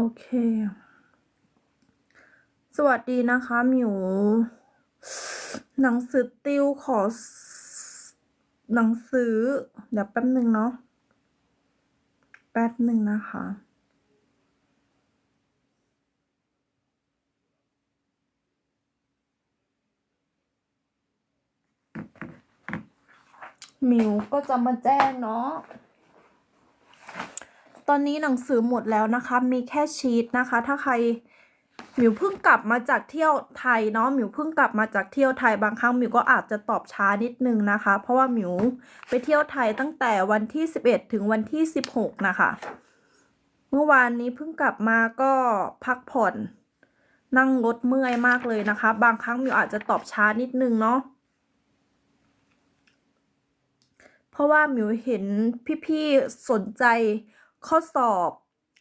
โอเค สวัสดีนะคะ หมิว หนังสือติวขอ หนังสือ เดี๋ยวแป๊บหนึ่งเนาะ แป๊บหนึ่งนะคะมิวก็จะมาแจ้งเนาะ ตอนนี้หนังสือหมดแล้วนะคะ มีแค่ชีตนะคะ ถ้าใครหมิวเพิ่งกลับมาจากเที่ยวไทยเนาะหมิวเพิ่งกลับมาจากเที่ยวไทยบางครั้งหมิวก็อาจจะตอบช้านิดนึงนะคะ เพราะว่าหมิวไปเที่ยวไทยตั้งแต่วันที่ 11 ถึงวันที่ 16 นะคะ เมื่อวานนี้เพิ่งกลับมาก็พักผ่อน นั่งรถเมื่อยมากเลยนะคะ บางครั้งหมิวอาจจะตอบช้านิดนึงเนาะเพราะว่าหมิวเห็นพี่ๆสนใจ ข้อสอบ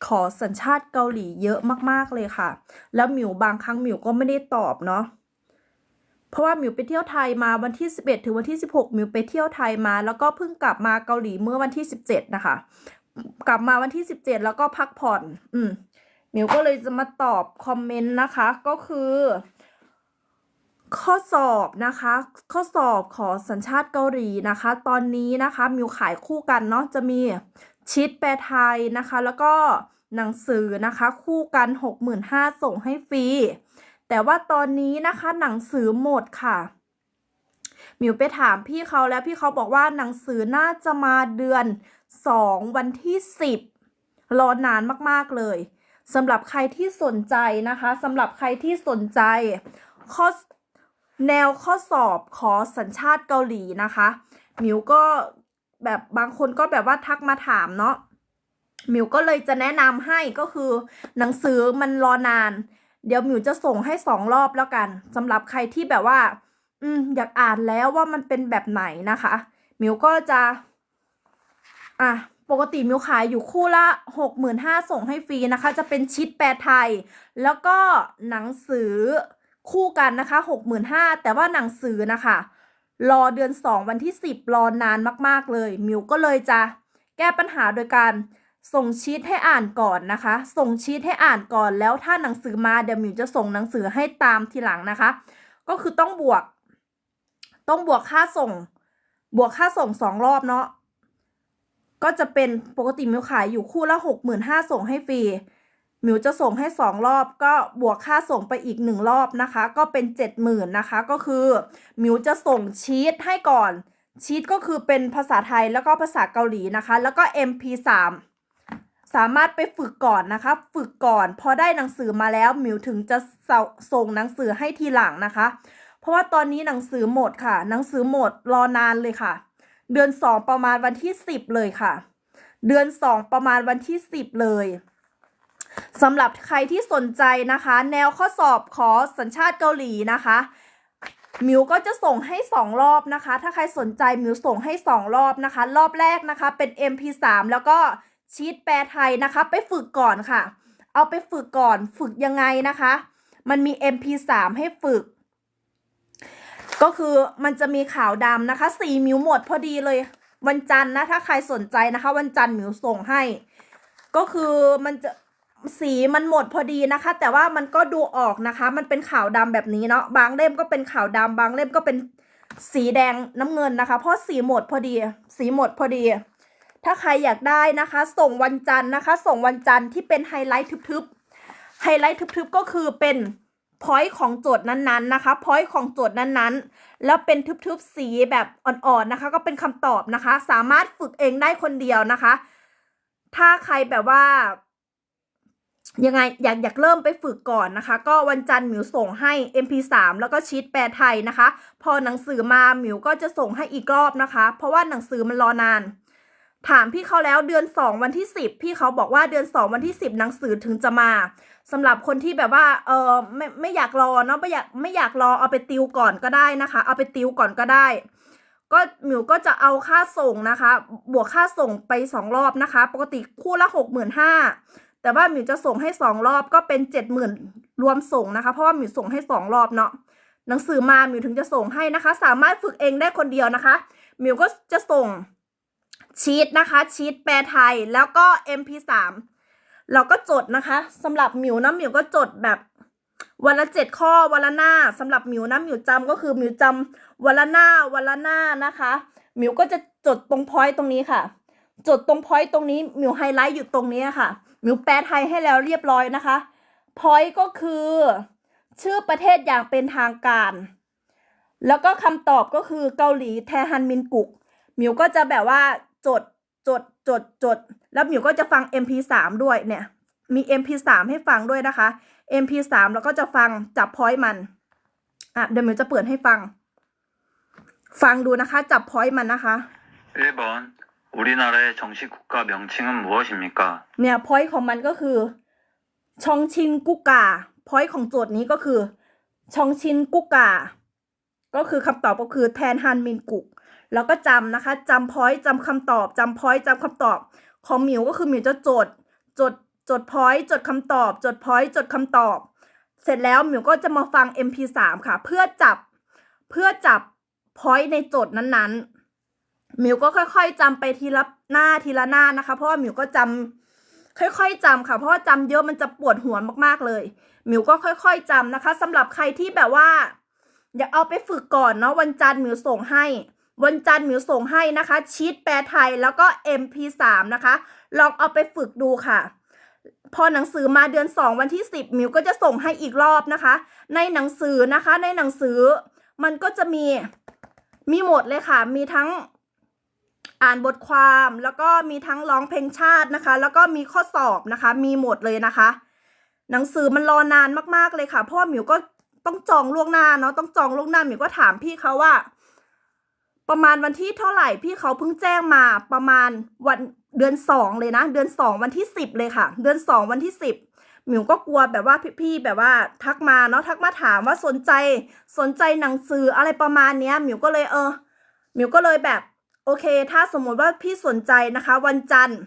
ขอสัญชาติเกาหลีเยอะมากๆเลยค่ะ แล้วหมิวบางครั้งหมิวก็ไม่ได้ตอบเนาะเพราะว่าหมิวไปเที่ยวไทยมาวันที่ 11 ถึงวันที่ 16หมิวไปเที่ยวไทยมา แล้วก็เพิ่งกลับมาเกาหลีเมื่อวันที่ 17 นะคะ กลับมาวันที่ 17 แล้วก็พักผ่อน อืมหมิวก็เลยจะมาตอบคอมเมนต์นะคะ ก็คือ ข้อสอบนะคะ ข้อสอบขอสัญชาติเกาหลีนะคะ ตอนนี้นะคะมิวขายคู่กันเนาะจะมีชิดแปลไทยนะคะ แล้วก็หนังสือนะคะคู่กัน 65,000ส่งให้ฟรี แต่ว่าตอนนี้นะคะหนังสือหมดค่ะมิวไปถามพี่เขาแล้วพี่เขาบอกว่าหนังสือน่าจะมาเดือน 2 วันที่ 10 รอนานมากๆเลยสำหรับใครที่สนใจนะคะสำหรับใครที่สนใจ ข้อ แนวข้อสอบขอสัญชาติเกาหลีนะคะมิวก็แบบบางคนก็แบบว่าทักมาถามเนาะมิวก็เลยจะแนะนำให้ก็คือ หนังสือมันรอนาน เดี๋ยวมิวจะส่งให้สองรอบแล้วกันสำหรับใครที่แบบว่า อืมอยากอ่านแล้วว่ามันเป็นแบบไหนนะคะมิวก็จะ อะปกติมิวขายอยู่คู่ละหกหมื่นห้าส่งให้ฟรีนะคะ จะเป็นชิดแปลไทย แล้วก็หนังสือ คู่กันนะคะหกหมื่นห้าแต่ว่าหนังสือนะคะ รอเดือนสองวันที่สิบรอนานมากๆเลย มิวก็เลยจะแก้ปัญหาโดยการส่งชีตให้อ่านก่อนนะคะ ส่งชีตให้อ่านก่อนแล้วถ้าหนังสือมาเดี๋ยวมิวจะส่งหนังสือให้ตามทีหลังนะคะ ก็คือต้องบวก ต้องบวกค่าส่ง บวกค่าส่งสองรอบเนาะก็จะเป็นปกติมิวขายอยู่คู่ละหกหมื่นห้าส่งให้ฟรี หมิวจะส่งให้สองรอบก็บวกค่าส่งไปอีกหนึ่งรอบนะคะ ก็เป็นเจ็ดหมื่นนะคะก็คือหมิวจะส่งชีตให้ก่อน ชีตก็คือเป็นภาษาไทยแล้วก็ภาษาเกาหลีนะคะ แล้วก็ MP3 สามารถไปฝึกก่อนนะคะ ฝึกก่อนพอได้หนังสือมาแล้วหมิวถึงจะส่งหนังสือให้ทีหลังนะคะ เพราะว่าตอนนี้หนังสือหมดค่ะ หนังสือหมดรอนานเลยค่ะ เดือนสองประมาณวันที่สิบเลยค่ะ เดือนสองประมาณวันที่สิบเลย สำหรับใครที่สนใจนะคะ แนวข้อสอบขอสัญชาติเกาหลีนะคะมิวก็จะส่งให้สองรอบนะคะ ถ้าใครสนใจมิวส่งให้สองรอบนะคะ รอบแรกนะคะเป็น MP3 แล้วก็ชีตแปลไทยนะคะ ไปฝึกก่อนค่ะ เอาไปฝึกก่อนฝึกยังไงนะคะ มันมี MP3 ให้ฝึก ก็คือมันจะมีขาวดำนะคะสีมิวหมดพอดีเลย วันจันทร์นะถ้าใครสนใจนะคะ วันจันทร์มิวส่งให้ ก็คือมันจะ สีมันหมดพอดีนะคะ แต่ว่ามันก็ดูออกนะคะ มันเป็นขาวดำแบบนี้เนาะบางเล่มก็เป็นขาวดำบางเล่มก็เป็นสีแดงน้ำเงินนะคะ เพราะสีหมดพอดี สีหมดพอดี ถ้าใครอยากได้นะคะ ส่งวันจันทร์นะคะ ส่งวันจันทร์ที่เป็นไฮไลท์ทึบๆไฮไลท์ทึบๆก็คือเป็นพอยต์ของโจทย์นั้นๆนะคะพอยต์ของโจทย์นั้นๆ แล้วเป็นทึบๆสีแบบอ่อนๆนะคะ ก็เป็นคำตอบนะคะ สามารถฝึกเองได้คนเดียวนะคะ ถ้าใครแบบว่า ยังไงอยากอยากเริ่มไปฝึกก่อนนะคะ ก็วันจันทร์หมิวส่งให้ MP3 แล้วก็ชีตแปลไทยนะคะ พอหนังสือมาหมิวก็จะส่งให้อีกรอบนะคะ เพราะว่าหนังสือมันรอนาน ถามพี่เขาแล้วเดือน 2 วันที่ 10 พี่เขาบอกว่าเดือน 2 วันที่ 10 หนังสือถึงจะมาสำหรับคนที่แบบว่าเออไม่ไม่อยากรอเนาะไม่อยากไม่อยากรอเอาไปติวก่อนก็ได้นะคะ เอาไปติวก่อนก็ได้ก็หมิวก็จะเอาค่าส่งนะคะ บวกค่าส่งไปสองรอบนะคะ ปกติคู่ละหกหมื่นห้า แต่ว่าหมิวจะส่งให้สองรอบก็เป็นเจ็ดหมื่นรวมส่งนะคะ เพราะว่าหมิวส่งให้สองรอบเนาะหนังสือมาหมิวถึงจะส่งให้นะคะ สามารถฝึกเองได้คนเดียวนะคะหมิวก็จะส่งชีตนะคะชีตแปลไทยแล้วก็ MP3 เราก็จดนะคะสำหรับหมิวนะหมิวก็จดแบบวันละเจ็ดข้อวันละหน้าสำหรับหมิวนะหมิวจำก็คือหมิวจำวันละหน้าวันละหน้านะคะหมิวก็จะจดตรงพอยต์ตรงนี้ค่ะ จดตรงพอยต์ตรงนี้หมิวไฮไลท์อยู่ตรงนี้ค่ะ มิวแปลไทยให้แล้วเรียบร้อยนะคะพอยต์ก็คือ ชื่อประเทศอย่างเป็นทางการ แล้วก็คำตอบก็คือเกาหลีแทฮันมินกุกมิวก็จะแบบว่าจดจดจดจด แล้วมิวก็จะฟัง MP3 ด้วยเนี่ย มี MP3 ให้ฟังด้วยนะคะ MP3 แล้วก็จะฟังจับพอยต์มัน อะเดี๋ยวมิวจะเปิดให้ฟัง ฟังดูนะคะ จับพอยต์มันนะคะ 1번 우리나라의 정식 국가 명칭은 무엇입니까? เนี่ยพอยต์ของมันก็คือชองชินกุกกาพอยต์ของโจทย์นี้ก็คือชองชินกุกกา ก็คือคำตอบก็คือแทนฮันมินกุก แล้วก็จำนะคะจำพอยต์จำคำตอบจำพอยต์จำคำตอบ ของหมิวก็คือหมิวจะจด จด จดพอยต์จดคำตอบ จดพอยต์จดคำตอบ เสร็จแล้วหมิวก็จะมาฟัง MP3 ค่ะ เพื่อจับ เพื่อจับพอยต์ในโจทย์นั้นๆ หมิวก็ค่อยๆจำไปทีละหน้าทีละหน้านะคะ เพราะว่าหมิวก็จำค่อยๆจำค่ะ เพราะว่าจำเยอะมันจะปวดหัวมากๆเลยหมิวก็ค่อยๆจำนะคะสำหรับใครที่แบบว่า อยากเอาไปฝึกก่อนเนาะวันจันทร์หมิวส่งให้ วันจันทร์หมิวส่งให้นะคะ ชีตแปลไทยแล้วก็ MP3 นะคะ ลองเอาไปฝึกดูค่ะ พอหนังสือมาเดือน 2 วันที่ 10หมิวก็จะส่งให้อีกรอบนะคะ ในหนังสือนะคะ ในหนังสือมันก็จะมีมีหมดเลยค่ะ มีทั้ง อ่านบทความแล้วก็มีทั้งร้องเพลงชาตินะคะ แล้วก็มีข้อสอบนะคะ มีหมดเลยนะคะ หนังสือมันรอนานมากๆเลยค่ะเพราะว่าหมิวก็ต้องจองล่วงหน้าเนาะต้องจองล่วงหน้าหมิวก็ถามพี่เขาว่า ประมาณวันที่เท่าไหร่พี่เขาเพิ่งแจ้งมาประมาณวันเดือนสองเลยนะ เดือนสองวันที่สิบเลยค่ะ เดือนสองวันที่สิบหมิวก็กลัวแบบว่าพี่ๆแบบว่าทักมาเนาะทักมาถามว่าสนใจสนใจหนังสืออะไรประมาณเนี้ยหมิวก็เลยเออหมิวก็เลยแบบ โอเค ถ้าสมมติว่าพี่สนใจนะคะ วันจันทร์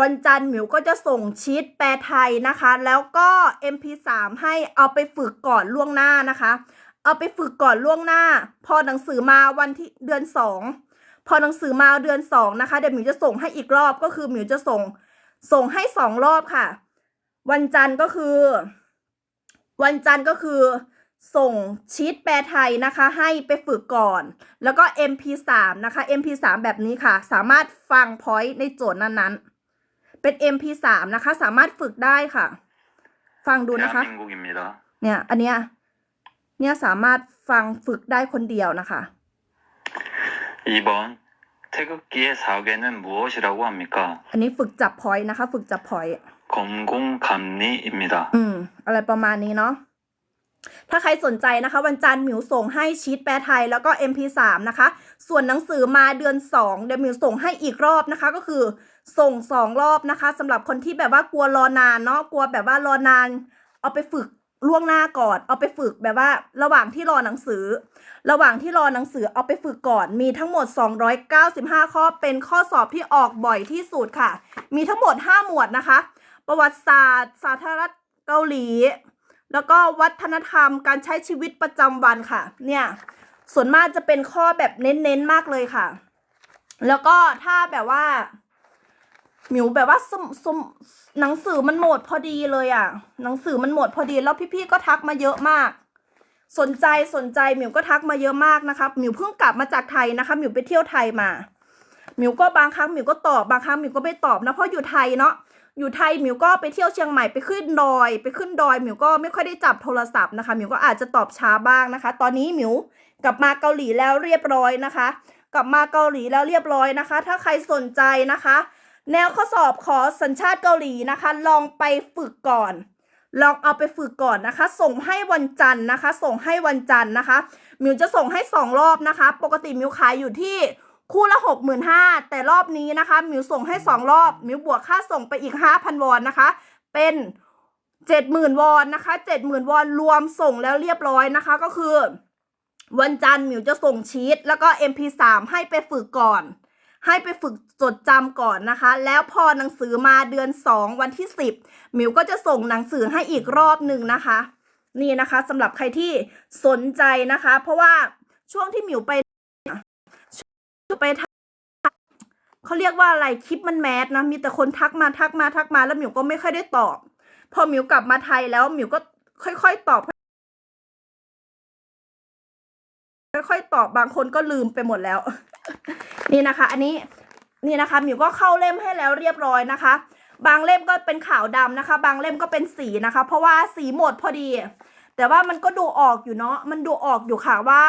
วันจันทร์หมิวก็จะส่งชีตแปลไทยนะคะ แล้วก็ MP3 ให้เอาไปฝึกก่อนล่วงหน้านะคะ เอาไปฝึกก่อนล่วงหน้า พอหนังสือมาวันที่เดือนสองพอหนังสือมาเดือนสองนะคะเดี๋ยวหมิวจะส่งให้อีกรอบก็คือหมิวจะส่ง ส่งให้สองรอบค่ะ วันจันทร์ก็คือ วันจันทร์ก็คือ ส่งชีตแปลไทยนะคะ ให้ไปฝึกก่อน แล้วก็ MP3 นะคะ MP3 แบบนี้ค่ะ สามารถฟังพอยต์ในโจทย์นั้นๆ เป็น MP3 นะคะ สามารถฝึกได้ค่ะ ฟังดูนะคะ 대한민국입니다. เนี่ย อันเนี้ย เนี่ยสามารถฟังฝึกได้คนเดียวนะคะ 2번 태극기의 사괴는 무엇이라고 합니까? อันนี้ฝึกจับพอยต์นะคะ ฝึกจับพอยต์ 검공감리입니다. อืม อะไรประมาณนี้เนาะ ถ้าใครสนใจนะคะ วันจันทร์หมิวส่งให้ชีตแปลไทยแล้วก็ MP3 นะคะ ส่วนหนังสือมาเดือน 2 เดี๋ยวหมิวส่งให้อีกรอบนะคะ ก็คือส่งสองรอบนะคะสำหรับคนที่แบบว่ากลัวรอนานเนาะกลัวแบบว่ารอนาน เอาไปฝึกล่วงหน้าก่อน เอาไปฝึกแบบว่า ระหว่างที่รอหนังสือ ระหว่างที่รอหนังสือเอาไปฝึกก่อน มีทั้งหมด 295 ข้อเป็นข้อสอบที่ออกบ่อยที่สุดค่ะ มีทั้งหมด 5 หมวดนะคะ ประวัติศาสตร์ สาธารณรัฐเกาหลี แล้วก็วัฒนธรรมการใช้ชีวิตประจำวันค่ะ เนี่ยส่วนมากจะเป็นข้อแบบเน้นๆมากเลยค่ะ แล้วก็ถ้าแบบว่าหมิวแบบว่าสมสมหนังสือมันหมดพอดีเลยอะ หนังสือมันหมดพอดีแล้วพี่ๆก็ทักมาเยอะมาก สนใจสนใจหมิวก็ทักมาเยอะมากนะคะหมิวเพิ่งกลับมาจากไทยนะคะหมิวไปเที่ยวไทยมาหมิวก็บางครั้งหมิวก็ตอบบางครั้งหมิวก็ไม่ตอบนะเพราะอยู่ไทยเนาะ อยู่ไทยหมิวก็ไปเที่ยวเชียงใหม่ไปขึ้นดอย ไปขึ้นดอยหมิวก็ไม่ค่อยได้จับโทรศัพท์นะคะหมิวก็อาจจะตอบช้าบ้างนะคะ ตอนนี้หมิวกลับมาเกาหลีแล้วเรียบร้อยนะคะ กลับมาเกาหลีแล้วเรียบร้อยนะคะ ถ้าใครสนใจนะคะ แนวข้อสอบขอสัญชาติเกาหลีนะคะ ลองไปฝึกก่อน ลองเอาไปฝึกก่อนนะคะ ส่งให้วันจันทร์นะคะ ส่งให้วันจันทร์นะคะมิวจะส่งให้สองรอบนะคะ ปกติมิวขายอยู่ที่ คู่ละหกหมื่นห้าแต่รอบนี้นะคะ มิวส่งให้สองรอบ มิวบวกค่าส่งไปอีกห้าพันวอนนะคะ เป็นเจ็ดหมื่นวอนนะคะเจ็ดหมื่นวอนรวมส่งแล้วเรียบร้อยนะคะ ก็คือ วันจันทร์มิวจะส่งชีตแล้วก็ MP3 ให้ไปฝึกก่อน ให้ไปฝึกจดจำก่อนนะคะ แล้วพอหนังสือมาเดือน 2 วันที่ 10 มิวก็จะส่งหนังสือให้อีกรอบหนึ่งนะคะ นี่นะคะสำหรับใครที่สนใจนะคะ เพราะว่าช่วงที่หมิวไป ไปเขาเรียกว่าอะไรคลิปมันแมสนะ มีแต่คนทักมาทักมาทักมาแล้วหมิวก็ไม่ค่อยได้ตอบ พอหมิวกลับมาไทยแล้วหมิวก็ค่อยๆตอบค่อยๆตอบบางคนก็ลืมไปหมดแล้ว นี่นะคะ อันนี้นี่นะคะหมิวก็เข้าเล่มให้แล้วเรียบร้อยนะคะ บางเล่มก็เป็นขาวดำนะคะ บางเล่มก็เป็นสีนะคะ เพราะว่าสีหมดพอดี แต่ว่ามันก็ดูออกอยู่เนาะมันดูออกอยู่ค่ะว่า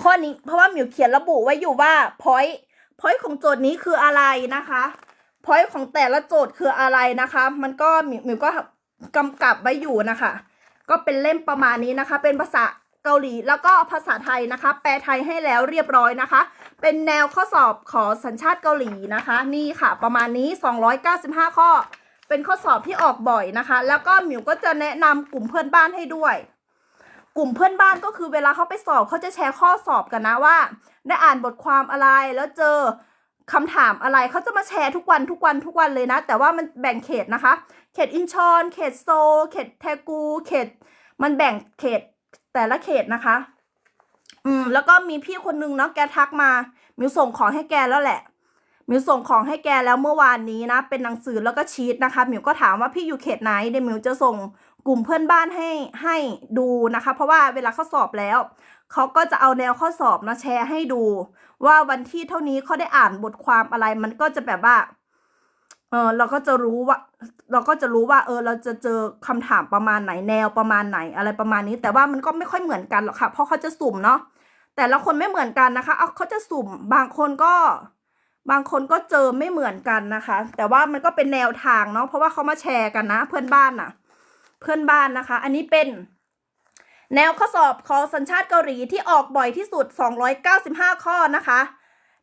ข้อนี้เพราะว่าหมิวเขียนระบุไว้อยู่ว่า point point ของโจทย์นี้คืออะไรนะคะ point ของแต่ละโจทย์คืออะไรนะคะ มันก็หมิวหมิวก็กำกับไว้อยู่นะคะ ก็เป็นเล่มประมาณนี้นะคะ เป็นภาษาเกาหลีแล้วก็ภาษาไทยนะคะ แปลไทยให้แล้วเรียบร้อยนะคะ เป็นแนวข้อสอบขอสัญชาติเกาหลีนะคะ นี่ค่ะ ประมาณนี้ 295 ข้อ เป็นข้อสอบที่ออกบ่อยนะคะ แล้วก็หมิวก็จะแนะนำกลุ่มเพื่อนบ้านให้ด้วย กลุ่มเพื่อนบ้านก็คือเวลาเขาไปสอบเขาจะแชร์ข้อสอบกันนะว่า ได้อ่านบทความอะไรแล้วเจอคำถามอะไรเขาจะมาแชร์ทุกวันทุกวันทุกวันเลยนะ แต่ว่ามันแบ่งเขตนะคะ เขตอินชอนเขตโซ เขตแทกู เขต มันแบ่งเขตแต่ละเขตนะคะ อืม แล้วก็มีพี่คนนึงเนาะแกทักมา มิวส่งของให้แกแล้วแหละ มิวส่งของให้แกแล้วเมื่อวานนี้นะ เป็นหนังสือแล้วก็ชีตนะคะมิวก็ถามว่าพี่อยู่เขตไหนเดี๋ยวมิวจะส่ง กลุ่มเพื่อนบ้านให้ให้ดูนะคะ เพราะว่าเวลาเขาสอบแล้วเขาก็จะเอาแนวข้อสอบนะแชร์ให้ดู ว่าวันที่เท่านี้เขาได้อ่านบทความอะไรมันก็จะแบบว่าเออเราก็จะรู้ว่า เราก็จะรู้ว่า เออ เราจะเจอคำถามประมาณไหนแนวประมาณไหนอะไรประมาณนี้ แต่ว่ามันก็ไม่ค่อยเหมือนกันหรอกค่ะ เพราะเขาจะสุ่มเนาะแต่ละคนไม่เหมือนกันนะคะเอาเขาจะสุ่มบางคนก็บางคนก็เจอไม่เหมือนกันนะคะ แต่ว่ามันก็เป็นแนวทางเนาะเพราะว่าเขามาแชร์กันนะ เพื่อนบ้านน่ะ เพื่อนบ้านนะคะ อันนี้เป็น แนวข้อสอบขอสัญชาติเกาหลีที่ออกบ่อยที่สุด 295 ข้อนะคะ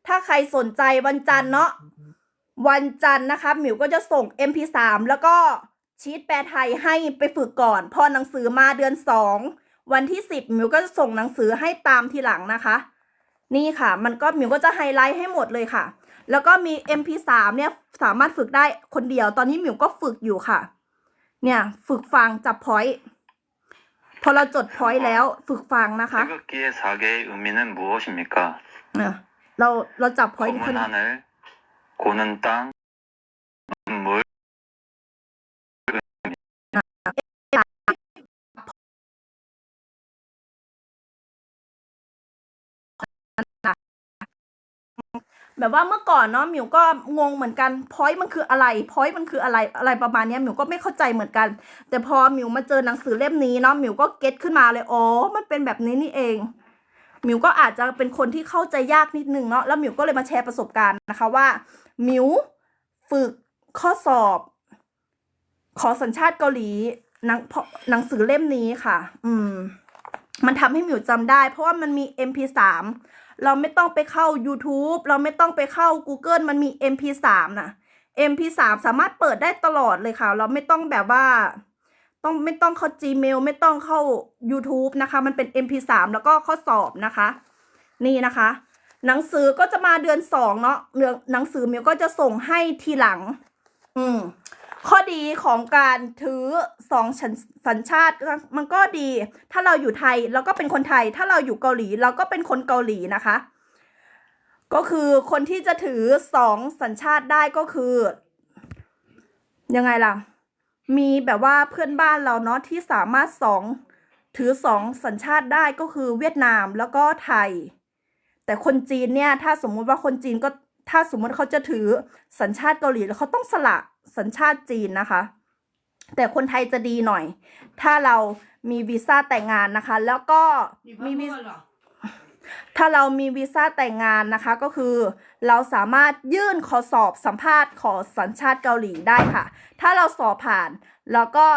ถ้าใครสนใจวันจันทร์เนาะวันจันทร์นะคะหมิวก็จะส่ง MP3 แล้วก็ชีตแปลไทยให้ไปฝึกก่อน พอหนังสือมาเดือน2วันที่10หมิวก็จะส่งหนังสือให้ตามทีหลังนะคะ นี่ค่ะ มันก็หมิวก็จะไฮไลท์ให้หมดเลยค่ะ แล้วก็มี MP3 เนี่ยสามารถฝึกได้คนเดียวตอนนี้หมิวก็ฝึกอยู่ค่ะ เนี่ยฝึกฟังจับพอยต์พอเราจดพอยต์แล้วฝึกฟังนะคะ 태극기의 4개의 의미는 무엇입니까? เนี่ยเราเราจับพอยต์ 검은 คน 하늘, 고는 땅, แบบว่าเมื่อก่อนเนาะหมิวก็งงเหมือนกันพอยต์มันคืออะไรพอยต์มันคืออะไรอะไรประมาณเนี้ยหมิวก็ไม่เข้าใจเหมือนกัน แต่พอหมิวมาเจอหนังสือเล่มนี้เนาะหมิวก็เก็ตขึ้นมาเลยอ๋อมันเป็นแบบนี้นี่เองหมิวก็อาจจะเป็นคนที่เข้าใจยากนิดนึงเนาะแล้วหมิวก็เลยมาแชร์ประสบการณ์นะคะว่าหมิวฝึกข้อสอบ ขอสัญชาติเกาหลีหนังเพราะหนังสือเล่มนี้ค่ะ อืม มันทำให้หมิวจำได้ เพราะว่ามันมี MP3 เราไม่ต้องไปเข้า YouTube เราไม่ต้องไปเข้า Google มันมี MP3 นะ MP3 สามารถเปิดได้ตลอดเลยค่ะ เราไม่ต้องแบบว่า ต้องไม่ต้องเข้า Gmail ไม่ต้องเข้า YouTube นะคะ มันเป็น MP3 แล้วก็ข้อสอบนะคะ นี่นะคะ หนังสือก็จะมาเดือนสองเนาะหนังสือมิวก็จะส่งให้ทีหลัง อืม ข้อดีของการถือสองสัญชาติก็มันก็ดี ถ้าเราอยู่ไทยเราก็เป็นคนไทย ถ้าเราอยู่เกาหลีเราก็เป็นคนเกาหลีนะคะ ก็คือคนที่จะถือสองสัญชาติได้ก็คือ ยังไงล่ะ มีแบบว่าเพื่อนบ้านเราเนาะที่สามารถสองถือสองสัญชาติได้ก็คือเวียดนามแล้วก็ไทย แต่คนจีนเนี่ยถ้าสมมุติว่าคนจีนก็ถ้าสมมติเขาจะถือสัญชาติเกาหลีแล้วเขาต้องสละ สัญชาติจีนนะคะ แต่คนไทยจะดีหน่อย ถ้าเรามีวีซ่าแต่งงานนะคะ แล้วก็มีวีถ้าเรามีวีซ่าแต่งงานนะคะก็คือ เราสามารถยื่นขอสอบสัมภาษณ์ขอสัญชาติเกาหลีได้ค่ะ ถ้าเราสอบผ่านแล้วก็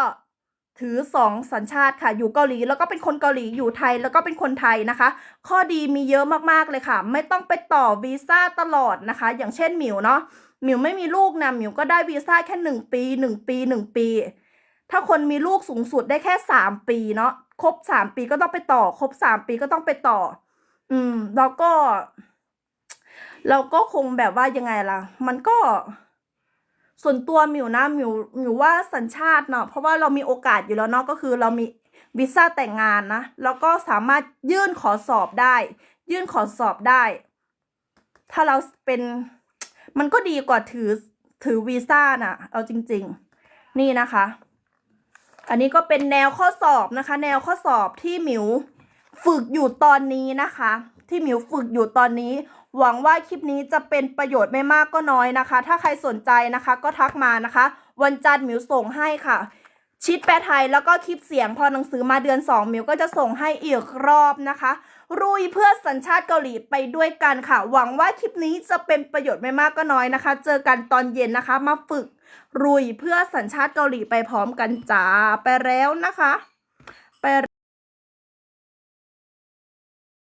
ถือสองสัญชาติค่ะ อยู่เกาหลีแล้วก็เป็นคนเกาหลีอยู่ไทยแล้วก็เป็นคนไทยนะคะ ข้อดีมีเยอะมากๆเลยค่ะ ไม่ต้องไปต่อวีซ่าตลอดนะคะ อย่างเช่นหมิวเนาะ หมิวไม่มีลูกนะหมิวก็ได้วีซ่าแค่หนึ่งปีหนึ่งปีหนึ่งปี ถ้าคนมีลูกสูงสุดได้แค่สามปีเนาะครบสามปีก็ต้องไปต่อ ครบสามปีก็ต้องไปต่อ อืม แล้วก็ เราก็คงแบบว่ายังไงล่ะ มันก็ ส่วนตัวหมิวนะหมิวหมิวว่าสัญชาติเนาะเพราะว่าเรามีโอกาสอยู่แล้วเนาะก็คือเรามีวีซ่าแต่งงานนะแล้วก็สามารถยื่นขอสอบได้ ยื่นขอสอบได้ ถ้าเราเป็น มันก็ดีกว่าถือถือวีซ่าน่ะ เอาจริง ๆ นี่นะคะ อันนี้ก็เป็นแนวข้อสอบนะคะ แนวข้อสอบที่หมิวฝึกอยู่ตอนนี้นะคะ ที่หมิวฝึกอยู่ตอนนี้ หวังว่าคลิปนี้จะเป็นประโยชน์ไม่มากก็น้อยนะคะ ถ้าใครสนใจนะคะ ก็ทักมานะคะ วันจันทร์หมิวส่งให้ค่ะ ชิดแปลไทยแล้วก็คลิปเสียงพอหนังสือมาเดือน2มิวก็จะส่งให้อีกรอบนะคะ รุยเพื่อสัญชาติเกาหลีไปด้วยกันค่ะ หวังว่าคลิปนี้จะเป็นประโยชน์ไม่มากก็น้อยนะคะ เจอกันตอนเย็นนะคะมาฝึกรุยเพื่อสัญชาติเกาหลีไปพร้อมกันจ้าไปแล้วนะคะ ไป